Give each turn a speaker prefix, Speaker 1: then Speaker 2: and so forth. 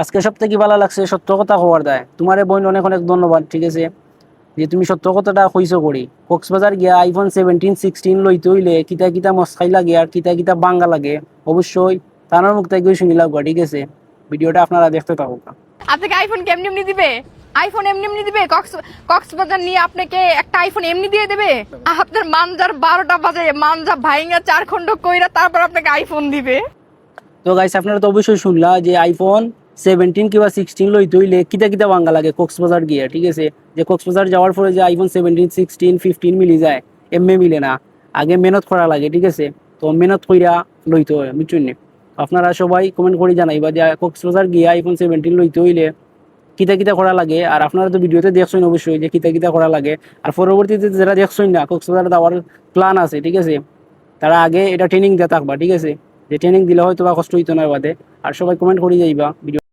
Speaker 1: আজকে সব থেকে ভালো লাগছে সত্য কথা হওয়ার দেয়। তোমার বোন অনেক অনেক ধন্যবাদ ঠিক আছে? যে তুমি সত্য কথাটা কইছো করি। কক্সবাজার গিয়া আইফোন সেভেন্টিন সিক্সটিন লইতে হইলে কিতা কিতা মস্কাই লাগে আর কিতা কিতা বাঙ্গা লাগে। অবশ্যই তানার মুখ থেকে শুনি লাগবা ঠিক আছে? ভিডিওটা আপনারা দেখতে থাকুক।
Speaker 2: আপনাকে আইফোন কেমনি এমনি দিবে? আইফোন এমনি এমনি দিবে? কক্স কক্সবাজার নিয়ে আপনাকে একটা আইফোন এমনি দিয়ে দেবে? আপনার মানজার বারোটা বাজে মানজা ভাইঙ্গা চার খন্ড কইরা তারপর আপনাকে আইফোন দিবে।
Speaker 1: তো গাইস আপনারা তো অবশ্যই শুনলা যে আইফোন সেভেন্টিন কিংবা সিক্সটিন লইতে হইলে কিতা কিতা বাঙ্গা লাগে? কক্সবাজার গিয়ে, ঠিক আছে? যে কক্সবাজার যাওয়ার পরে যে আইফোন সেভেন্টিন সিক্সটিন ফিফটিন মিলি যায় এমএ মিলে না। আগে মেহনত করা লাগে, ঠিক আছে? তো মেহনত কইরা লইতে হয়, বুঝছেন? আপনারা সবাই কমেন্ট করে জানাইবা যে কক্সবাজার গিয়ে আইফোন সেভেন্টিন লইতে হইলে কিতা কিতা করা লাগে। আর আপনারা তো ভিডিওতে দেখছেন অবশ্যই যে কিতা কিতা করা লাগে। আর পরবর্তীতে যারা দেখছেন না, কক্সবাজার যাওয়ার প্ল্যান আছে, ঠিক আছে? তারা আগে এটা ট্রেনিং দিয়ে থাকবা, ঠিক আছে? যে ট্রেনিং দিলে হয়তো বা কষ্ট হইতো না বাদে। আর সবাই কমেন্ট করে যাইবা ভিডিও